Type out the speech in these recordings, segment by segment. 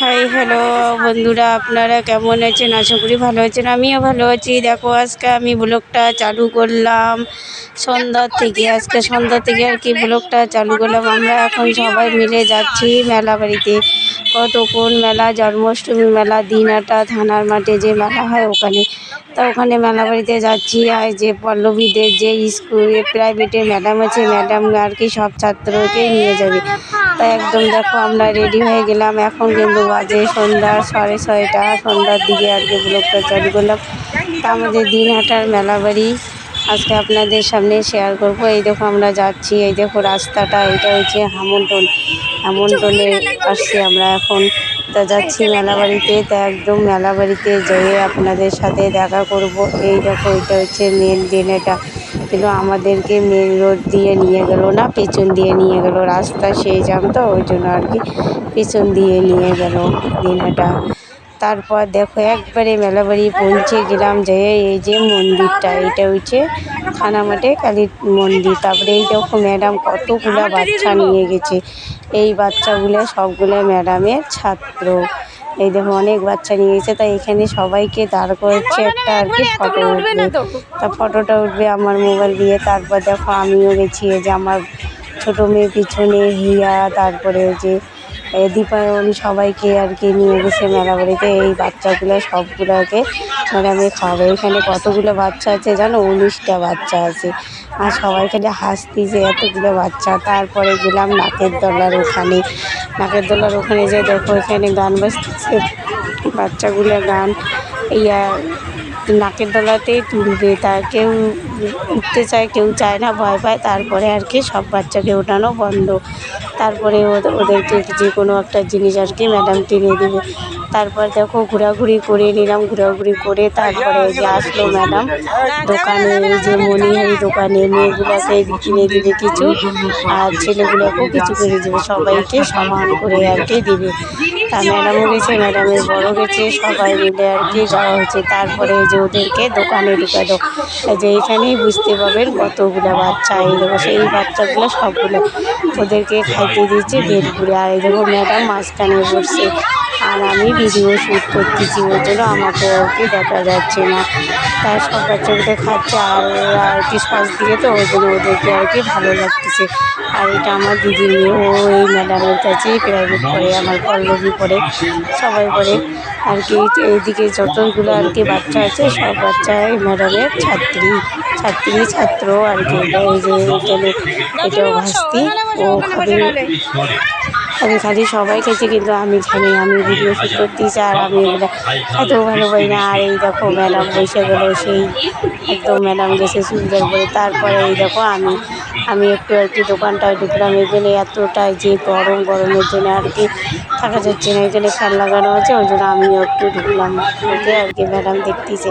Hi hello বন্ধুরা, আপনারা কেমন আছেন? আশা করি ভালো আছেন। আমিও ভালো আছি। দেখো, আজকে আমি ব্লগটা চালু করলাম। সন্ধ্যা থেকে, আজকে সন্ধ্যা থেকে আর কি ব্লগটা চালু করলাম। আমরা এখন সবাই মিলে যাচ্ছি মেলা বাড়িতে। কত কোন মেলা? জন্মাষ্টমী মেলা দিনাটা থানার মাঠে যে মেলা হয় ওখানে। তা ওখানে মেলা বাড়িতে যাচ্ছি, আর যে পল্লবীদের যে স্কুলে প্রাইভেটের ম্যাডাম আছে ম্যাডাম আর কি সব ছাত্রকেই নিয়ে যাবে। তা একদম দেখো আমরা রেডি হয়ে গেলাম। এখন কিন্তু বাজে সন্ধ্যা, সাড়ে ছয়টা, সন্ধ্যার দিকে আর কি ব্লগটা চালু করলাম। তা আমাদের দিনহাটার মেলা বাড়ি। আজকে আপনাদের সামনে শেয়ার করব। এই দেখো আমরা যাচ্ছি, এই দেখো রাস্তাটা, এটা হচ্ছে হামন্টন হামন্টনে আসছি আমরা এখন। তা যাচ্ছি মেলা বাড়িতে তা একদম মেলা বাড়িতে যেয়ে আপনাদের সাথে দেখা করব। এই দেখো, এটা হচ্ছে মেন জেনেটা কিন্তু আমাদেরকে মেন রোড দিয়ে নিয়ে গেল না, পেছন দিয়ে নিয়ে গেল। রাস্তা সেই জাম তো, ওই জন্য আর কি। পেছন দিয়ে নিয়ে গেল দিনাটা তারপর দেখো একবারে মেলাবাড়ি পৌঁছে গেলাম যে এই যে মন্দিরটা এটা হচ্ছে থানা মাঠে কালীর মন্দির। তারপরে এই দেখো ম্যাডাম কতগুলো বাচ্চা নিয়ে গেছে। এই বাচ্চাগুলো সবগুলো ম্যাডামের ছাত্র। এই দেখো অনেক বাচ্চা নিয়ে গেছে তাই এখানে সবাইকে দাঁড় করেছে একটা আর কি ফটো উঠবে তা। ফটোটা উঠবে আমার মোবাইল দিয়ে। তারপর দেখো আমিও গেছি এই যে আমার ছোটো মেয়ে পিছনে হিয়া তারপরে যে দীপায়ন সবাইকে আর কি নিয়ে গেছে মেলা বাড়িতে। এই বাচ্চাগুলো সবগুলোকে ম্যাডামে খাওয়াবে এখানে কতগুলো বাচ্চা আছে জানো? উনিশটা বাচ্চা আছে। আর সবাই খালি হাসতিছে এতগুলো বাচ্চা। তারপরে গেলাম নাকের দলার ওখানে। নাকের দলার ওখানে যে দেখো, এখানে গান বাজতেছে। বাচ্চাগুলো গান ইয়া নাকের দলাতেই তুলবে। তা কেউ উঠতে চায়, কেউ চায় না, ভয় পায়। তারপরে আর কি সব বাচ্চাকে ওঠানো বন্ধ। তারপরে ওদেরকে যে কোনো একটা জিনিস আর কি ম্যাডাম টেনে দেবে। তারপর দেখো ঘোরাঘুরি করে, নিলাম ঘোরাঘুরি করে, তারপরে যে আসলো ম্যাডাম দোকানে এই যে মণিহারি দোকানে, মেয়েগুলোকে কিনে দেবে কিছু, আর ছেলেগুলোকেও কিছু করে দেবে, সবাইকে সমান করে আর কি দেবে। তা ম্যাডামও গেছে ম্যাডামের বড় গেছে, সবাই মিলে আর কি যাওয়া হচ্ছে। তারপরে যে ওদেরকে দোকানে ঢুকালো। যে এখানেই বুঝতে পারবেন কতগুলো বাচ্চা এই দেবো সেই বাচ্চাগুলো সবগুলো ওদেরকে খাইতে দিয়েছে ভেলপুরে আর এই দেখো ম্যাডাম মাঝখানে বসছে আর আমি ভিডিও শ্যুট করতেছি ওই জন্য আমাকে আর কি দেখা যাচ্ছে না। তাই সব বাচ্চাগুলো খাচ্ছে আর আর কি সস দিয়ে তো ওই জন্য ওদেরকে আর কি ভালো লাগতেছে। আর এটা আমার দিদি মেয়ে, ও এই ম্যাডামের কাছেই প্রাইভেট পড়ে, আমার পল্লবী পড়ে, সবাই করে আর কি এইদিকে যতগুলো আর কি বাচ্চা আছে, সব বাচ্চা এই ম্যাডামের ছাত্রী ছাত্রী, ছাত্র আর কি। এই যে এটাও ভাস্তি, ও খাবে আমি খালি সবাই খেয়েছি কিন্তু আমি জানি, আমি ভিডিও শুট করতে চাই আর আমি এগুলো এত ভালো পাই না। আর এই দেখো ম্যাডাম বসে গেলো সেই একদম ম্যাডাম গেছে সুন্দর করে তারপরে এই দেখো আমি আমি একটু আর কি দোকানটায় ঢুকলাম এখানে এতটাই যে গরম, গরমের জন্য আর কি থাকা যাচ্ছে না এখানে ফ্যান লাগানো আছে ওই জন্য আমিও একটু ঢুকলাম। ঢুকে আর কি ম্যাডাম দেখতেছে।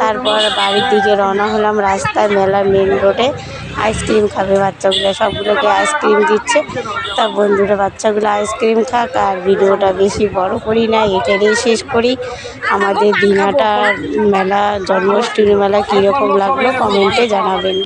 তারপর বাড়ির দিকে রওনা হলাম রাস্তায় মেলা মেন রোডে আইসক্রিম খাবে বাচ্চাগুলো, সবগুলোকে আইসক্রিম দিচ্ছে। তা বন্ধুরা, বাচ্চাগুলো আইসক্রিম খাক আর ভিডিওটা বেশি বড় করি না, এখানেই শেষ করি। আমাদের দিনাটার মেলা, জন্মাষ্টমী মেলা কীরকম লাগল কমেন্টে জানাবেন।